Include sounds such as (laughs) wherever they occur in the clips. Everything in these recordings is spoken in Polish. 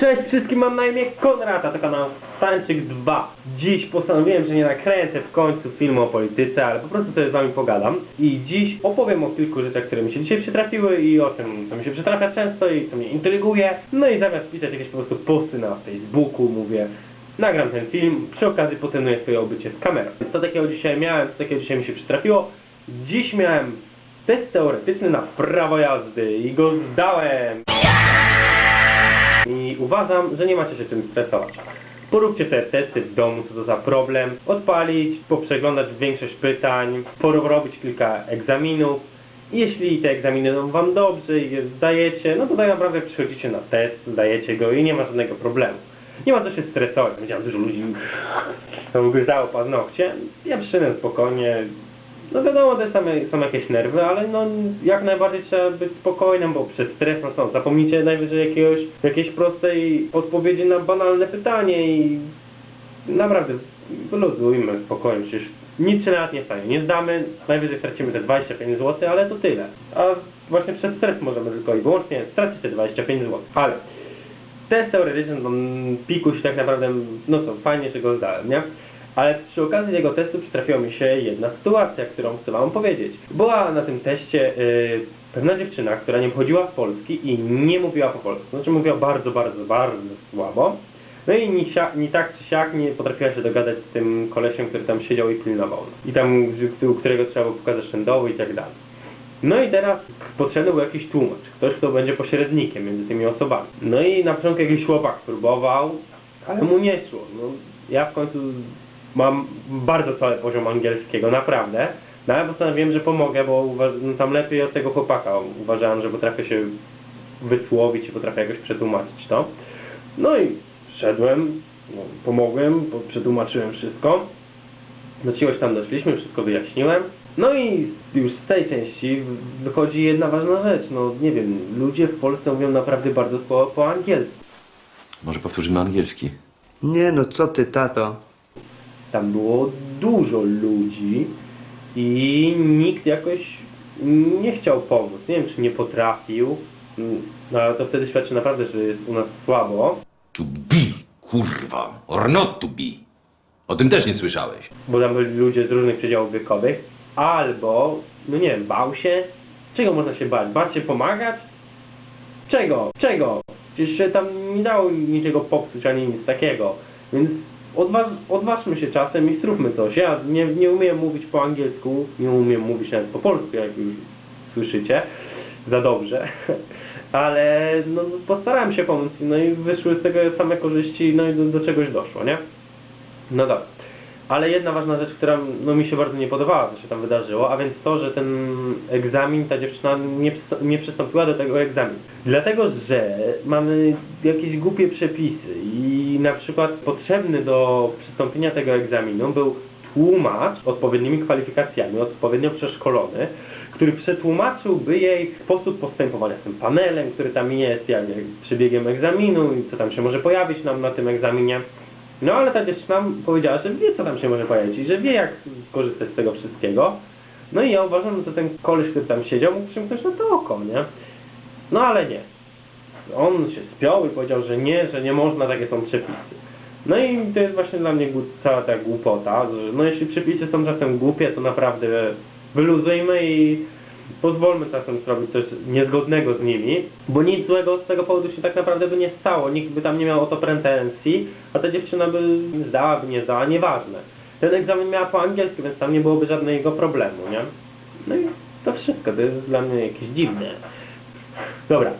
Cześć wszystkim, mam na imię Konrad, a to kanał Stanczyk 2. Dziś postanowiłem, że nie nakręcę w końcu filmu o polityce, ale po prostu sobie z wami pogadam. I dziś opowiem o kilku rzeczach, które mi się dzisiaj przytrafiły i o tym, co mi się przytrafia często i co mnie intryguje. No i zamiast pisać jakieś po prostu posty na Facebooku, mówię, nagram ten film, przy okazji potenuję swoje obycie z kamerą. Co takiego dzisiaj miałem, co takiego dzisiaj mi się przytrafiło? Dziś miałem test teoretyczny na prawo jazdy i go zdałem. I uważam, że nie macie się tym stresować. Poróbcie te testy w domu, co to za problem, odpalić, poprzeglądać większość pytań, porobić kilka egzaminów. Jeśli te egzaminy idą Wam dobrze i je zdajecie, no to tak naprawdę przychodzicie na test, zdajecie go i nie ma żadnego problemu. Nie ma co się stresować. Widziałem dużo ludzi, to ugryzało paznokcie. Ja przyszedłem spokojnie, no wiadomo, też tam są jakieś nerwy, ale no jak najbardziej trzeba być spokojnym, bo przez stres, no co, zapomnijcie najwyżej jakiegoś, jakiejś prostej odpowiedzi na banalne pytanie i naprawdę wyluzujmy spokojnie, przecież nic się nawet nie stanie, nie zdamy, najwyżej stracimy te 25 zł, ale to tyle. A właśnie przez stres możemy tylko i wyłącznie stracić te 25 zł. Ale test teoretyczny, no pikuś tak naprawdę, no co, fajnie, że go zdałem, nie? Ale przy okazji tego testu przytrafiła mi się jedna sytuacja, którą chcę Wam powiedzieć. Była na tym teście yy, pewna dziewczyna, która nie pochodziła z Polski i nie mówiła po polsku. Znaczy mówiła bardzo, bardzo, bardzo słabo. No i ni, tak czy siak nie potrafiła się dogadać z tym kolesiem, który tam siedział i pilnował. I tam, u którego trzeba było pokazać ten i tak dalej. No i teraz potrzebny był jakiś tłumacz, ktoś kto będzie pośrednikiem między tymi osobami. No i na początku jakiś chłopak próbował, ale mu nie szło. No, ja w końcu mam bardzo cały poziom angielskiego, naprawdę. No ale postanowiłem, że pomogę, bo uważ, no, tam lepiej od tego chłopaka. Uważałem, że potrafię się wysłowić i potrafię jakoś przetłumaczyć to. No i szedłem, no, pomogłem, bo przetłumaczyłem wszystko. Do czegoś tam doszliśmy, wszystko wyjaśniłem. No i już z tej części wychodzi jedna ważna rzecz. No nie wiem, ludzie w Polsce mówią naprawdę bardzo słabo po angielsku. Może powtórzymy angielski. Nie no, co ty, tato? Tam było dużo ludzi i nikt jakoś nie chciał pomóc. Nie wiem, czy nie potrafił, no ale to wtedy świadczy naprawdę, że jest u nas słabo, To be, kurwa, or not to be. O tym też nie słyszałeś. bo tam byli ludzie z różnych przedziałów wiekowych, albo, no nie wiem, bał się. Czego można się bać? Bać się pomagać? Czego? Czego? Przecież się tam nie dało niczego popsuć, ani nic takiego. Więc odważ, odważmy się czasem i zróbmy coś. Ja nie, nie umiem mówić po angielsku, nie umiem mówić nawet po polsku, jak już słyszycie, za dobrze. (laughs) Ale no, postarałem się pomóc, no i wyszły z tego same korzyści, no i do, do czegoś doszło, nie? No dobra. Ale jedna ważna rzecz, która no, mi się bardzo nie podobała, co się tam wydarzyło, a więc to, że ten egzamin, ta dziewczyna nie, nie przystąpiła do tego egzaminu. Dlatego, że mamy jakieś głupie przepisy i na przykład potrzebny do przystąpienia tego egzaminu był tłumacz odpowiednimi kwalifikacjami, odpowiednio przeszkolony, który przetłumaczyłby jej sposób postępowania z tym panelem, który tam jest, jak, jak przebiegiem egzaminu i co tam się może pojawić nam na tym egzaminie. No ale ta dziewczyna powiedziała, że wie co tam się może pojawić i że wie jak skorzystać z tego wszystkiego. No i ja uważam, że ten koleś, który tam siedział, mógł przymknąć na to oko, nie? No ale nie. On się spiął i powiedział, że nie, że nie można, takie są przepisy. No i to jest właśnie dla mnie cała ta głupota, że no jeśli przepisy są czasem głupie, to naprawdę wyluzujmy i pozwólmy czasem zrobić coś niezgodnego z nimi, bo nic złego z tego powodu się tak naprawdę by nie stało, nikt by tam nie miał o to pretensji, a ta dziewczyna by zdała, by nie zdała, nieważne. Ten egzamin miała po angielsku, więc tam nie byłoby żadnego problemu, nie? No i to wszystko, to jest dla mnie jakieś dziwne. Dobra,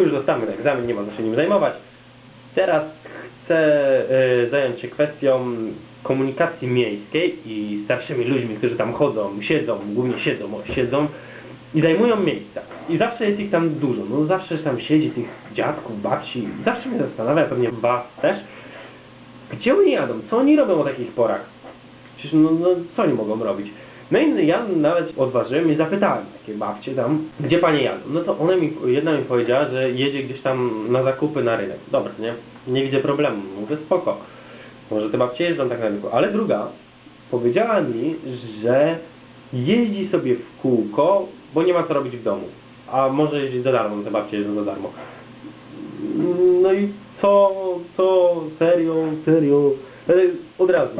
już ten egzamin, nie co się nim zajmować. Teraz chcę y, zająć się kwestią komunikacji miejskiej i starszymi ludźmi, którzy tam chodzą, siedzą, głównie siedzą, o, siedzą i zajmują miejsca. I zawsze jest ich tam dużo, no zawsze tam siedzi tych dziadków, babci, zawsze mnie zastanawia, pewnie was też, gdzie oni jadą, co oni robią o takich porach? Przecież no, no co oni mogą robić? No i ja nawet odważyłem i zapytałem takie babcie tam, gdzie panie jadą. No to ona mi, jedna mi powiedziała, że jedzie gdzieś tam na zakupy na rynek. Dobra, nie? Nie widzę problemu. Mówię, spoko. Może te babcie jeżdżą tak na rynku. Ale druga powiedziała mi, że jeździ sobie w kółko, bo nie ma co robić w domu. A może jeździć za darmo, te babcie jeżdżą za darmo. No i Co, co, serio, serio. E, Od razu.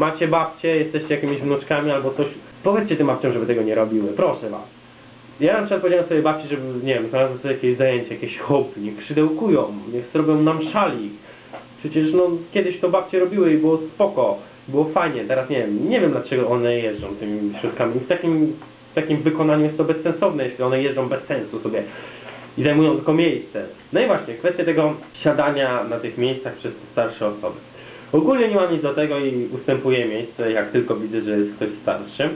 Macie babcie, jesteście jakimiś wnuczkami albo coś. Powiedzcie tym babciom, żeby tego nie robiły. Proszę was. Ja na przykład powiedziałem sobie babci, żeby, nie wiem, znalazły sobie jakieś zajęcie, jakieś hobby, niech niech zrobią nam szali. Przecież no kiedyś to babcie robiły i było spoko, było fajnie, teraz nie wiem, nie wiem dlaczego one jeżdżą tymi środkami. W takim, w takim wykonaniu jest to bezsensowne, jeśli one jeżdżą bez sensu sobie i zajmują tylko miejsce. No i właśnie, kwestia tego siadania na tych miejscach przez starsze osoby. Ogólnie nie mam nic do tego i ustępuję miejsce, jak tylko widzę, że jest ktoś starszy.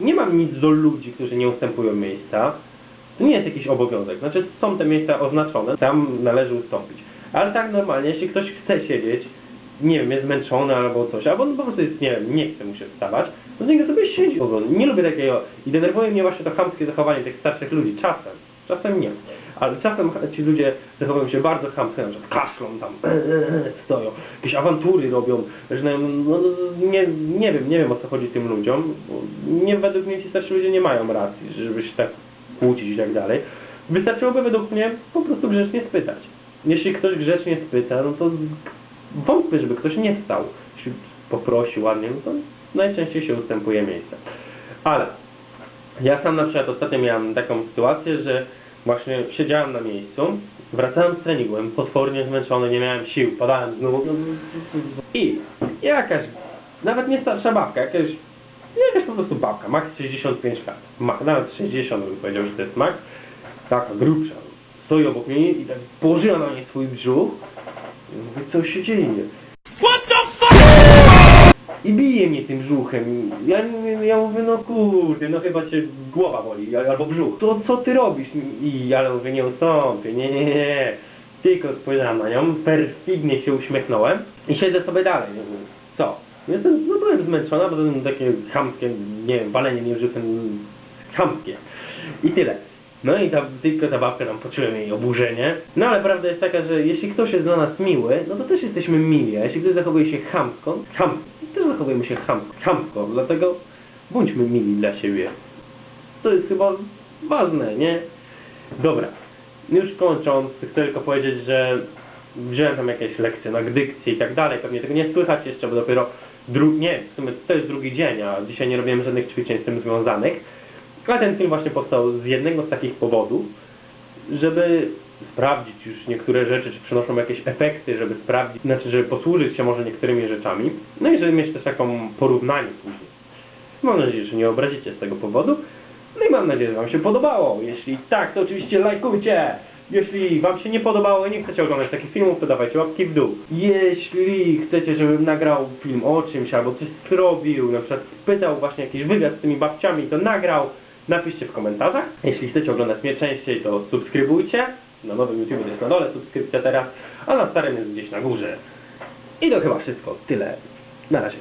Nie mam nic do ludzi, którzy nie ustępują miejsca. To nie jest jakiś obowiązek. Znaczy są te miejsca oznaczone, tam należy ustąpić. Ale tak normalnie, jeśli ktoś chce siedzieć, nie wiem, jest zmęczony albo coś, albo no po prostu jest, nie nie chce mu się wstawać, no to niech sobie siedzi. Nie lubię takiego i denerwuje mnie właśnie to chamskie zachowanie tych starszych ludzi. Czasem. Czasem nie. Ale czasem ci ludzie zachowują się bardzo chamsko, przykład kaszlą tam, stoją, jakieś awantury robią, że no, no, nie, nie wiem, nie wiem o co chodzi tym ludziom. Nie, według mnie ci starsi ludzie nie mają racji, żeby się tak kłócić i tak dalej. Wystarczyłoby według mnie po prostu grzecznie spytać. Jeśli ktoś grzecznie spyta, no to wątpię, żeby ktoś nie wstał. Jeśli poprosi ładnie, no to najczęściej się ustępuje miejsce. Ale ja sam na przykład ostatnio miałem taką sytuację, że właśnie siedziałem na miejscu, wracałem z treningu, potwornie zmęczony, nie miałem sił, padałem znowu. I jakaś, nawet nie starsza babka, jakaś, jakaś po prostu babka, max 65 lat, ma, nawet 60 bym powiedział, że to jest max, taka grubsza, stoi obok mnie i tak położyła na mnie swój brzuch. I mówię, co się dzieje? I bije mnie tym brzuchem. Ja, ja mówię, no kurde, no chyba cię głowa boli, albo brzuch. To co ty robisz? I ale mówię, nie ustąpię, nie, nie, nie. Tylko spojrzałem na nią, perfidnie się uśmiechnąłem i siedzę sobie dalej. Co? Jestem, no byłem zmęczona, bo to takie chamskie, nie wiem, walenie mnie brzuchem chamskie. I tyle. No i ta, tylko ta babka tam poczułem jej oburzenie. No ale prawda jest taka, że jeśli ktoś jest dla nas miły, no to też jesteśmy mili, a jeśli ktoś zachowuje się chamsko, cham, też zachowujemy się chamsko, chamsko, dlatego bądźmy mili dla siebie. To jest chyba ważne, nie? Dobra, już kończąc, chcę tylko powiedzieć, że wziąłem tam jakieś lekcje na dykcji i tak dalej, pewnie tego nie słychać jeszcze, bo dopiero dru... nie, w sumie to jest drugi dzień, a dzisiaj nie robiłem żadnych ćwiczeń z tym związanych. Ale ten film właśnie powstał z jednego z takich powodów, żeby sprawdzić już niektóre rzeczy, czy przynoszą jakieś efekty, żeby sprawdzić, znaczy, żeby posłużyć się może niektórymi rzeczami, no i żeby mieć też taką porównanie później. Mam nadzieję, że nie obrazicie z tego powodu. No i mam nadzieję, że Wam się podobało. Jeśli tak, to oczywiście lajkujcie. Jeśli Wam się nie podobało i nie chcecie oglądać takich filmów, to dawajcie łapki w dół. Jeśli chcecie, żebym nagrał film o czymś, albo coś zrobił, na przykład spytał właśnie jakiś wywiad z tymi babciami, to nagrał, napiszcie w komentarzach. Jeśli chcecie oglądać mnie częściej, to subskrybujcie. Na nowym YouTube jest na dole subskrypcja teraz, a na starym jest gdzieś na górze. I to chyba wszystko. Tyle. Na razie.